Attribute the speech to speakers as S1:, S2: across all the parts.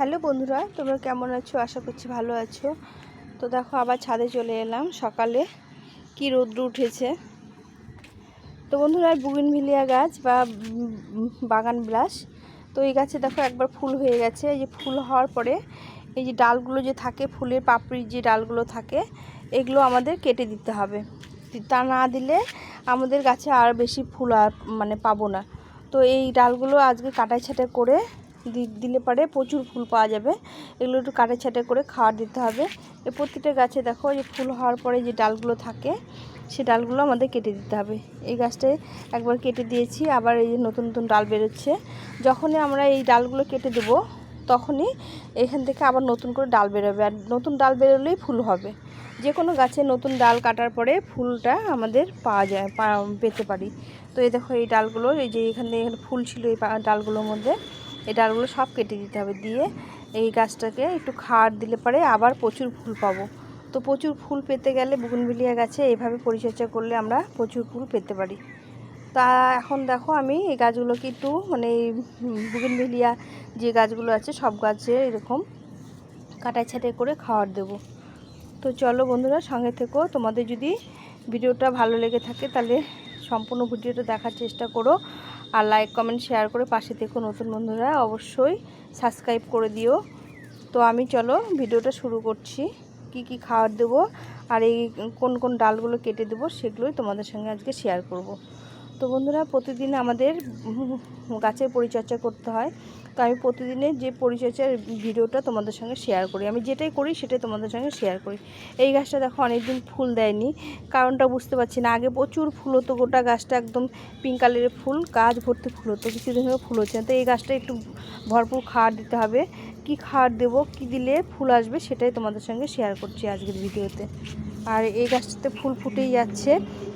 S1: Hello বন্ধুরা, তোমরা কেমন আছো? আশা করছি ভালো আছো। তো দেখো, আবার ছাদে চলে এলাম সকালে। কি রৌদ্র উঠেছে। তো বন্ধুরা, বুগিনভিলিয়া গাছ বা বাগান বিলাস। তো এই গাছে দেখো, একবার ফুল হয়ে গেছে। এই যে ফুল হওয়ার পরে এই যে ডালগুলো যে থাকে, ফুলের পাপড়ির যে ডালগুলো থাকে, এগুলো আমাদের কেটে দিতে হবে। তা না দিলে আমাদের গাছে আর বেশি ফুল আর মানে পাবো না। তো এই ডালগুলো আজকে কাটাই ছাটাই করে দিলে পারে প্রচুর ফুল পাওয়া যাবে। এগুলো একটু কাটাই ছাটাই করে খাওয়ার দিতে হবে। এই প্রতিটা গাছে দেখো যে ফুল হওয়ার পরে যে ডালগুলো থাকে, সে ডালগুলো আমাদের কেটে দিতে হবে। এই গাছটায় একবার কেটে দিয়েছি, আবার এই যে নতুন নতুন ডাল বেরোচ্ছে। যখনই আমরা এই ডালগুলো কেটে দেবো, তখনই এখান থেকে আবার নতুন করে ডাল বেরোবে। আর নতুন ডাল বেরোলেই ফুল হবে। যে কোনো গাছে নতুন ডাল কাটার পরে ফুলটা আমাদের পাওয়া যায় পেতে পারি। তো এই দেখো এই ডালগুলো, এই যে এখানে ফুল ছিল এই ডালগুলোর মধ্যে। এই ডালগুলো সব কেটে দিতে হবে দিয়ে এই গাছটাকে একটু খাওয়ার দিলে পরে আবার প্রচুর ফুল পাবো। তো প্রচুর ফুল পেতে গেলে বুগুনভিলিয়া গাছে এইভাবে পরিচর্যা করলে আমরা প্রচুর ফুল পেতে পারি। তা এখন দেখো আমি এই গাছগুলোকে একটু মানে এই বুগিনভিলিয়া যে গাছগুলো আছে সব গাছে এরকম কাটাই ছাটাই করে খাওয়ার দেবো। তো চলো বন্ধুরা সঙ্গে থেকো, তোমাদের যদি ভিডিওটা ভালো লেগে থাকে তাহলে সম্পূর্ণ ভিডিওটা দেখার চেষ্টা করো। আর লাইক কমেন্ট শেয়ার করে পাশে দেখো নতুন বন্ধুরা অবশ্যই সাবস্ক্রাইব করে দিও। তো আমি চলো ভিডিওটা শুরু করছি। কি কি খাবার দেব আর এই কোন কোন ডালগুলো কেটে দেবো সেগুলোই তোমাদের সঙ্গে আজকে শেয়ার করব। তো বন্ধুরা, প্রতিদিন আমাদের গাছের পরিচর্যা করতে হয়। তো আমি প্রতিদিনের যে পরিচর্যার ভিডিওটা তোমাদের সঙ্গে শেয়ার করি, আমি যেটাই করি সেটাই তোমাদের সঙ্গে শেয়ার করি। এই গাছটা দেখো অনেকদিন ফুল দেয়নি, কারণটা বুঝতে পারছি না, আগে প্রচুর ফুল হতো, গোটা গাছটা একদম পিঙ্ক কালারের ফুল, গাছ ভর্তি ফুল হতো, কিছুদিন হলো ফুল হচ্ছে না, তো এই গাছটা একটু ভরপুর খাওয়ার দিতে হবে। কি খাওয়ার দেবো, কি দিলে ফুল আসবে সেটাই তোমাদের সঙ্গে শেয়ার করছি আজকের ভিডিওতে। আর এই গাছটাতে ফুল ফুটেই যাচ্ছে,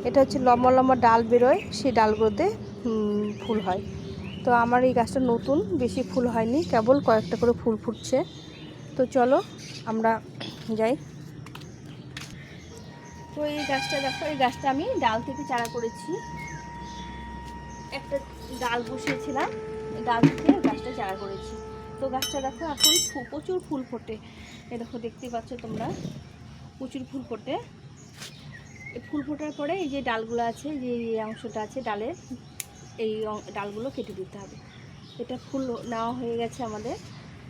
S1: এটা হচ্ছে লম্বা লম্বা ডাল বেরোয়, সেই ডালগুলোতে ফুল হয়। তো আমার এই গাছটা নতুন, বেশি ফুল হয়নি, কেবল কয়েকটা করে ফুল ফুটছে। তো চলো, আমরা যাই। তো এই গাছটা দেখো, এই গাছটা আমি ডাল থেকে চারা করেছি। একটা ডাল বসিয়েছিলাম, ডাল থেকে গাছটা চারা করেছি। তো গাছটা দেখো, এখন প্রচুর ফুল ফোটে। এ দেখো দেখতেই পাচ্ছ তোমরা, প্রচুর ফুল ফোটে। ফুল ফোটার পরে এই যে ডালগুলো আছে, যে অংশটা আছে ডালের এই ডালগুলো কেটে দিতে হবে। এটা ফুল নেওয়া হয়ে গেছে আমাদের।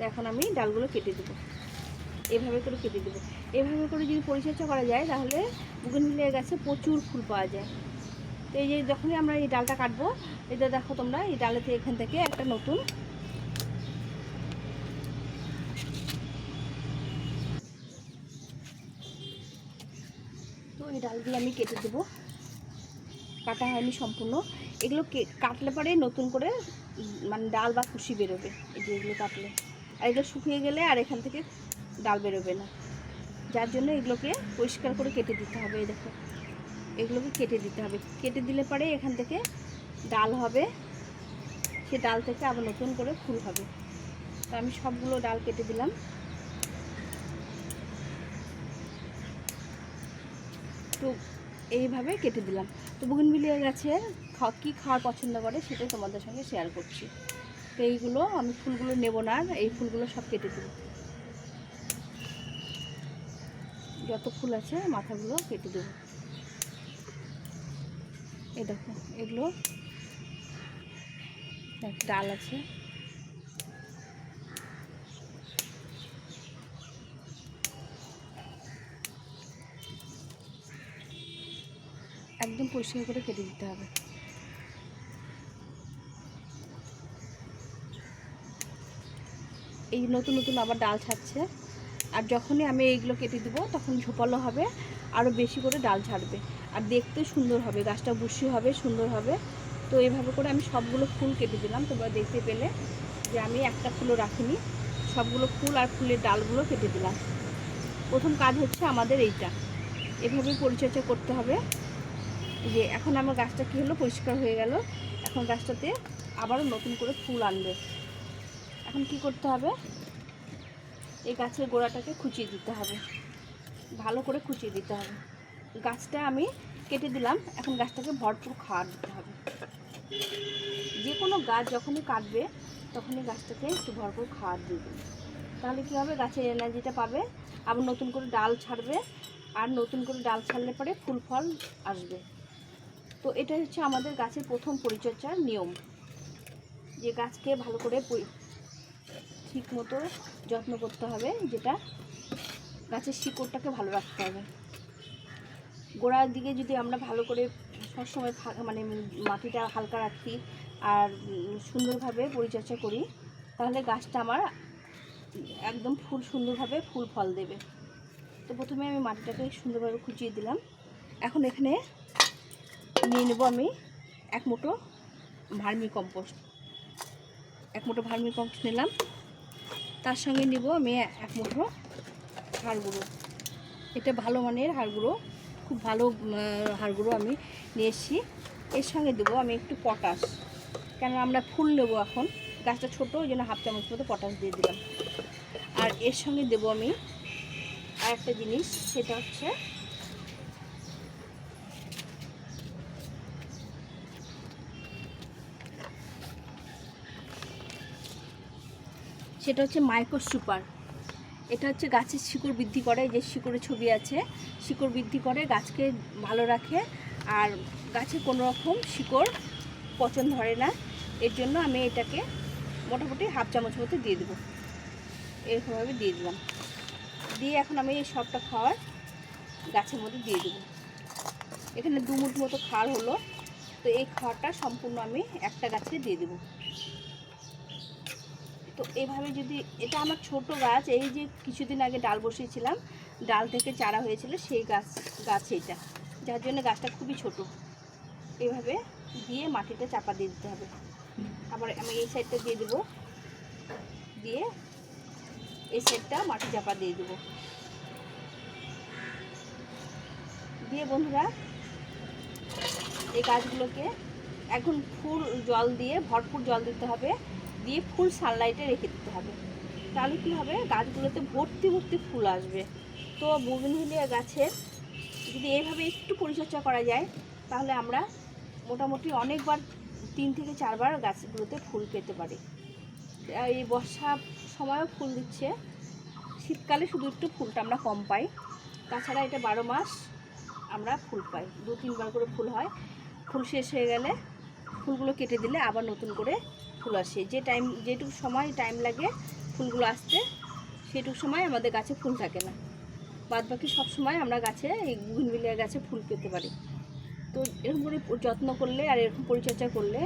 S1: এখন আমি ডালগুলো কেটে দেবো। এভাবে করে কেটে দেবো। এভাবে করে যদি পরিচর্যা করা যায়, তাহলে বুগনভিলিয়া গাছে প্রচুর ফুল পাওয়া যায়। তো এই যে যখনই আমরা এই ডালটা কাটবো, এটা দেখো তোমরা, এই ডালেতে এখান থেকে একটা নতুন তো এই ডালগুলো আমি কেটে দেবো। কাটা হয়নি সম্পূর্ণ। এগুলো কাটলে পরে নতুন করে মানে ডাল বা কুশি বেরোবে, এই যে এগুলো কাটলে। আর এগুলো শুকিয়ে গেলে আর এখান থেকে ডাল বেরোবে না। যার জন্য এগুলোকে পরিষ্কার করে কেটে দিতে হবে, এই দেখো। এগুলোকে কেটে দিতে হবে। কেটে দিলে পরে এখান থেকে ডাল হবে, সে ডাল থেকে আবার নতুন করে ফুল হবে। তো আমি সবগুলো ডাল কেটে দিলাম। তো এইভাবে কেটে দিলাম। তো বুগিনভিলিয়া গাছের খা- কী খাওয়ার পছন্দ করে সেটাই তোমাদের সঙ্গে শেয়ার করছি। তো এইগুলো আমি ফুলগুলো নেব না, এই ফুলগুলো সব কেটে দেবো। যত ফুল আছে মাথাগুলো কেটে দেবো। এই দেখো, এগুলো ডাল আছে। একদম পরিষ্কার করে কেটে দিতে হবে। এই নতুন নতুন আবার ডাল ছাড়ছে। আর যখনই আমি এইগুলো কেটে দেবো, তখন ঝোপালো হবে আরও বেশি করে ডাল ছাড়বে। আর দেখতে সুন্দর হবে, গাছটা বুশি হবে, সুন্দর হবে। তো এইভাবে করে আমি সবগুলো ফুল কেটে দিলাম, তোমরা দেখতে পেলে যে আমি একটা ফুলও রাখিনি। সবগুলো ফুল আর ফুলের ডালগুলো কেটে দিলাম। প্রথম কাজ হচ্ছে আমাদের এইটা। এভাবেই পরিচর্যা করতে হবে। যে এখন আমার গাছটা কী হলো? পরিষ্কার হয়ে গেল। এখন গাছটাতে আবারও নতুন করে ফুল আনবে। এখন কি করতে হবে? এই গাছের গোড়াটাকে খুঁচিয়ে দিতে হবে। ভালো করে খুঁচিয়ে দিতে হবে। গাছটা আমি কেটে দিলাম। এখন গাছটাকে ভরপুর খাওয়ার দিতে হবে। যে কোনো গাছ যখনই কাটবে, তখনই গাছটাকে একটু ভরপুর খাওয়ার দিবে। তাহলে কী হবে? গাছের এনার্জিটা পাবে। আবার নতুন করে ডাল ছাড়বে। আর নতুন করে ডাল ছাড়লে পরে ফুল ফল আসবে। তো এটা হচ্ছে আমাদের গাছের প্রথম পরিচর্যার নিয়ম। যে গাছকে ভালো করে ঠিক মতো যত্ন করতে হবে, যেটা গাছের শিকড়টাকে ভালো রাখতে হবে। গোড়ার দিকে যদি আমরা ভালো করে সবসময় মানে মাটিটা হালকা রাখি আর সুন্দরভাবে পরিচর্যা করি, তাহলে গাছটা আমার একদম ফুল সুন্দরভাবে ফুল ফল দেবে। তো প্রথমে আমি মাটিটাকে সুন্দরভাবে খুঁচিয়ে দিলাম। এখন এখানে নিয়ে নেব আমি এক মুঠো ভার্মি কম্পোস্ট। এক মুঠো ভার্মি কম্পোস্ট নিলাম। তার সঙ্গে নিব আমি এক মুঠো হাড় গুঁড়ো। এটা ভালো মানের হাড় গুঁড়ো, খুব ভালো হাড় গুঁড়ো আমি নিয়ে এসেছি। এর সঙ্গে দেবো আমি একটু পটাশ। কেন আমরা ফুল নেব এখন। গাছটা ছোটো, ওই জন্য হাফ চামচ মতো পটাশ দিয়ে দিলাম। আর এর সঙ্গে দেবো আমি আর একটা জিনিস, সেটা হচ্ছে সেটা হচ্ছে মাইক্রো সুপার। এটা হচ্ছে গাছের শিকড় বৃদ্ধি করে, যে শিকড়ের ছবি আছে, শিকড় বৃদ্ধি করে, গাছকে ভালো রাখে, আর গাছে কোনো রকম শিকড় পচন ধরে না। এর জন্য আমি এটাকে মোটামুটি হাফ চামচ মতো দিয়ে দেবো। এরকমভাবে দিয়ে দিলাম। দিয়ে এখন আমি এই সবটা খাওয়ার গাছের মধ্যে দিয়ে দেবো। এখানে দু মুঠ মতো খাওয়ার হলো। তো এই খাওয়ারটা সম্পূর্ণ আমি একটা গাছে দিয়ে দেবো। তো এভাবে যদি, এটা আমার ছোট গাছ, এই যে কিছুদিন আগে ডাল বসিয়েছিলাম, ডাল থেকে চারা হয়েছিল সেই গাছ গাছ এইটা যার জন্য গাছটা খুবই ছোট। এভাবে দিয়ে মাটিতে চাপা দিয়ে দিতে হবে। আবার আমি এই সাইডটা দিয়ে দেবো। দিয়ে এই সাইডটা মাটি চাপা দিয়ে দেবো। দিয়ে বন্ধুরা, এই গাছগুলোকে এখন ফুল জল দিয়ে, ভরপুর জল দিতে হবে। দিয়ে ফুল সানলাইটে রেখে দিতে হবে। তাহলে কী হবে? গাছগুলোতে ভর্তি ভর্তি ফুল আসবে। তো বুগিনভিলিয়া গাছের যদি এইভাবে একটু পরিচর্যা করা যায়, তাহলে আমরা মোটামুটি অনেকবার, তিন থেকে চারবার গাছগুলোতে ফুল পেতে পারি। এই বর্ষা সময়ও ফুল দিচ্ছে। শীতকালে শুধু একটু ফুলটা আমরা কম পাই। তাছাড়া এটা বারো মাস আমরা ফুল পাই। দু তিনবার করে ফুল হয়। ফুল শেষ হয়ে গেলে ফুলগুলো কেটে দিলে আবার নতুন করে ফুল আসে। যে টাইম যেটুকু সময় টাইম লাগে ফুলগুলো আসতে, সেটুকু সময় আমাদের গাছে ফুল থাকে না। বাদ বাকি সব সময় আমরা গাছে, এই গুগনবিলিয়া গাছে ফুল পেতে পারি। তো এরকম করে যত্ন করলে আর এরকম পরিচর্যা করলে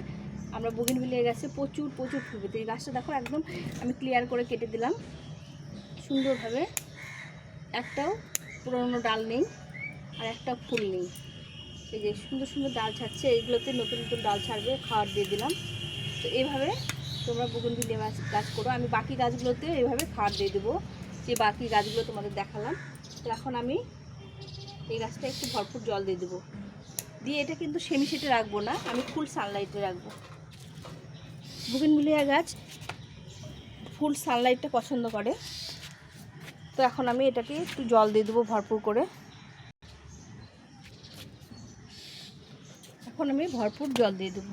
S1: আমরা বুগিনভিলিয়া গাছে প্রচুর প্রচুর ফুল পেতে গাছটা দেখো একদম আমি ক্লিয়ার করে কেটে দিলাম। সুন্দরভাবে একটাও পুরনো ডাল নেই আর একটা ফুল নেই। এই যে সুন্দর সুন্দর ডাল ছাড়ছে। এইগুলোতে নতুন নতুন ডাল ছাড়বে, খাওয়ার দিয়ে দিলাম। তো এইভাবে তোমরা বুগনভিলিয়া গাছ গাছ করো। আমি বাকি গাছগুলোতে এইভাবে খাওয়ার দিয়ে দেবো। যে বাকি গাছগুলো তোমাদের দেখালাম, তো এখন আমি এই গাছটা একটু ভরপুর জল দিয়ে দেবো। দিয়ে এটা কিন্তু সেমি সেটে রাখব না, আমি ফুল সানলাইটে রাখব। বুগনভিলিয়া গাছ ফুল সানলাইটটা পছন্দ করে। তো এখন আমি এটাকে একটু জল দিয়ে দেবো ভরপুর করে। এখন আমি ভরপুর জল দিয়ে দেবো।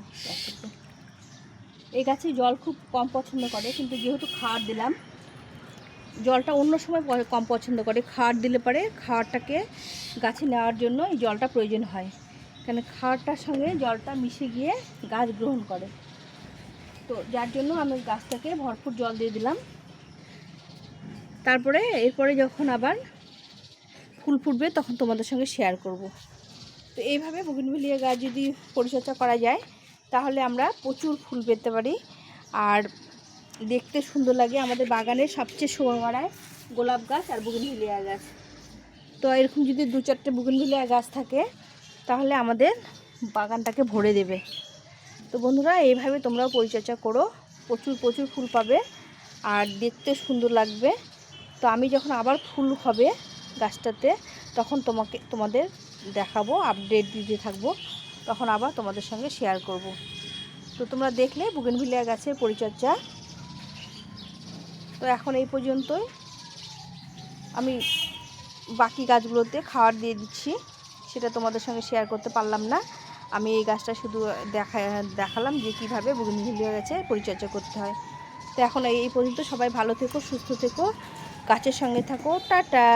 S1: এই গাছে জল খুব কম পছন্দ করে, কিন্তু যেহেতু খাওয়ার দিলাম, জলটা অন্য সময় কম পছন্দ করে। খাওয়ার দিলে পরে খাওয়ারটাকে গাছে নেওয়ার জন্য এই জলটা প্রয়োজন হয়। কেন খাওয়ারটার সঙ্গে জলটা মিশে গিয়ে গাছ গ্রহণ করে। তো যার জন্য আমি গাছটাকে ভরপুর জল দিয়ে দিলাম। তারপরে এরপরে যখন আবার ফুল ফুটবে তখন তোমাদের সঙ্গে শেয়ার করব। তো এইভাবে বুগিনভিলিয়া গাছ যদি পরিচর্যা করা যায় তাহলে আমরা প্রচুর ফুল পেতে পারি। আর দেখতে সুন্দর লাগে আমাদের বাগানের সবচেয়ে বাড়ায় গোলাপ গাছ আর বুগিনভিলিয়া গাছ। তো এরকম যদি দু চারটে বুগিনভিলিয়া গাছ থাকে, তাহলে আমাদের বাগানটাকে ভরে দেবে। তো বন্ধুরা, এইভাবে তোমরাও পরিচর্যা করো। প্রচুর প্রচুর ফুল পাবে আর দেখতে সুন্দর লাগবে। তো আমি যখন আবার ফুল হবে গাছটাতে, তখন তোমাকে, তোমাদের দেখাবো আপডেট দিতে থাকব। তখন আবার তোমাদের সঙ্গে শেয়ার করব। তো তোমরা দেখলে বুগেনভিলিয়া গাছের পরিচর্যা। তো এখন এই পর্যন্তই। আমি বাকি গাছগুলোতে খাবার দিয়ে দিচ্ছি। সেটা তোমাদের সঙ্গে শেয়ার করতে পারলাম না। আমি এই গাছটা শুধু দেখা, দেখালাম যে কীভাবে বুগেনভিলিয়া গাছে পরিচর্যা করতে হয়। তো এখন এই পর্যন্ত সবাই ভালো থেকো, সুস্থ থেকো, গাছের সঙ্গে থাকো। টাটা!